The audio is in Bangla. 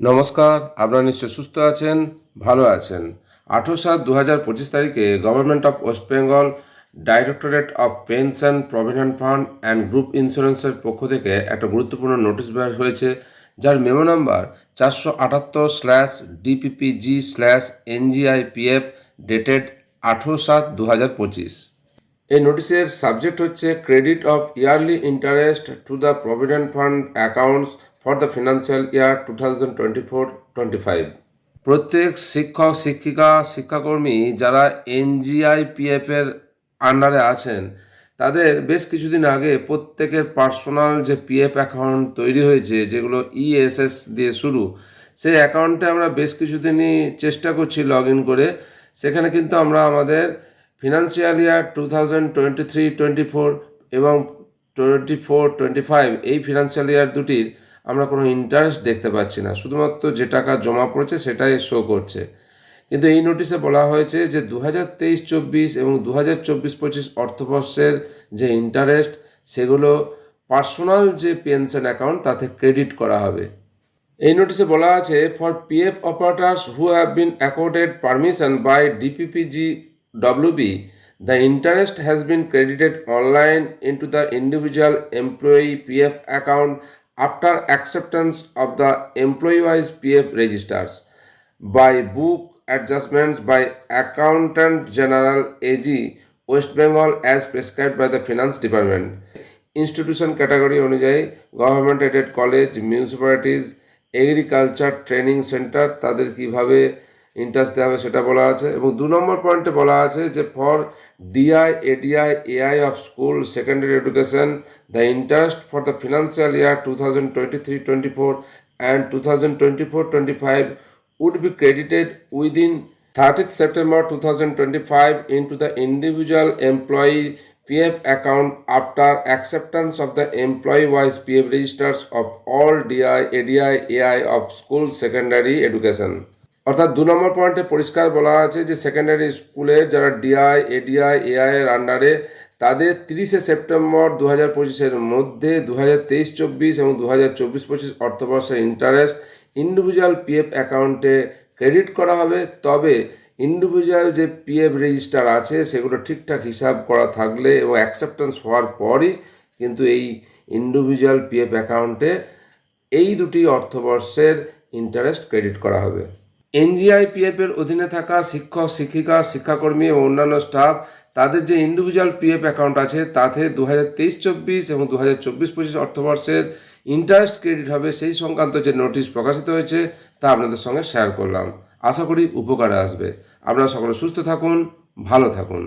নমস্কার, আপনারা নিশ্চয় সুস্থ আছেন, ভালো আছেন। আঠেরো সাত দু হাজার পঁচিশ তারিখে government of West Bengal directorate of pension provident fund and group ইন্স্যুরেন্সের পক্ষ থেকে একটা গুরুত্বপূর্ণ নোটিশ বের হয়েছে, যার মেমো নাম্বার চারশো আটাত্তর slash DPPG slash NGIPF dated আঠেরো সাত দু হাজার পঁচিশ। এই নোটিশের সাবজেক্ট হচ্ছে credit of yearly interest to the provident fund accounts for the financial year two thousand twenty four twenty five প্রত্যেক শিক্ষক, শিক্ষিকা, শিক্ষাকর্মী যারা এনজিআইপিএফ এর আন্ডারে আছেন, তাদের বেশ কিছুদিন আগে প্রত্যেকের পার্সোনাল যে পিএফ অ্যাকাউন্ট তৈরি হয়েছে, যেগুলো ইএসএস দিয়ে শুরু, সেই অ্যাকাউন্টে আমরা বেশ কিছুদিনই চেষ্টা করছি লগ ইন করে। সেখানে কিন্তু আমরা আমাদের financial year two thousand twenty three twenty four এবং টোয়েন্টি ফোর টোয়েন্টি ফাইভ এই ফিনান্সিয়াল ইয়ার দুটির আমরা কোনো ইন্টারেস্ট দেখতে পাচ্ছি না। শুধুমাত্র যে টাকা জমা পড়েছে সেটাই শো করছে। কিন্তু এই নোটিশে বলা হয়েছে যে দু হাজার তেইশ, চব্বিশ এবং দু হাজার চব্বিশ পঁচিশ অর্থবর্ষের যে ইন্টারেস্ট সেগুলো পার্সোনাল যে পেনশন অ্যাকাউন্ট তাতে ক্রেডিট করা হবে। এই নোটিশে বলা আছে for PF operators who have been accorded permission by DPPG WB the interest has been credited online into the individual employee PF account acceptance of the employee wise PF registers by book adjustments by accountant general AG West Bengal as prescribed by the finance department. Institution category অনুযায়ী government aided college municipalities agriculture training centre তাদের কীভাবে ইন্টারেস্ট দেওয়া হবে সেটা বলা আছে এবং দু নম্বর পয়েন্টে বলা আছে যে for DI, ADI, AI of School Secondary Education, the interest for the financial year 2023-24 and 2024-25 would be credited within 30th September 2025 into the individual employee PF account after acceptance of the employee-wise PF registers of all DI, ADI, AI of School Secondary Education. অর্থাৎ দু নম্বর পয়েন্টে পরিষ্কার বলা আছে যে সেকেন্ডারি স্কুলে যারা ডিআই এডিআই এআই এর আন্ডারে তাদের তিরিশে সেপ্টেম্বর দু হাজার পঁচিশের মধ্যে দু হাজার তেইশ চব্বিশ এবং দু হাজার চব্বিশ পঁচিশ অর্থবর্ষের ইন্টারেস্ট ইন্ডিভিজুয়াল পিএফ অ্যাকাউন্টে ক্রেডিট করা হবে। তবে ইন্ডিভিজুয়াল যে পিএফ রেজিস্টার আছে, সেগুলো ঠিকঠাক হিসাব করা থাকলে এবং অ্যাকসেপ্টেন্স হওয়ার পরই কিন্তু এই ইন্ডিভিজুয়াল পিএফ অ্যাকাউন্টে এই দুটি অর্থবর্ষের ইন্টারেস্ট ক্রেডিট করা হবে। এনজিআই পিএফ এর অধীনে থাকা শিক্ষক, শিক্ষিকা, শিক্ষাকর্মী এবং অন্যান্য স্টাফ, তাদের যে ইন্ডিভিজুয়াল পিএফ অ্যাকাউন্ট আছে, তাতে দু হাজার তেইশ চব্বিশ এবং দু হাজার চব্বিশ পঁচিশ অর্থবর্ষের ইন্টারেস্ট ক্রেডিট হবে সেই সংক্রান্ত যে নোটিশ প্রকাশিত হয়েছে, তা আপনাদের সঙ্গে শেয়ার করলাম। আশা করি উপকারে আসবে। আপনারা সকলে সুস্থ থাকুন, ভালো থাকুন।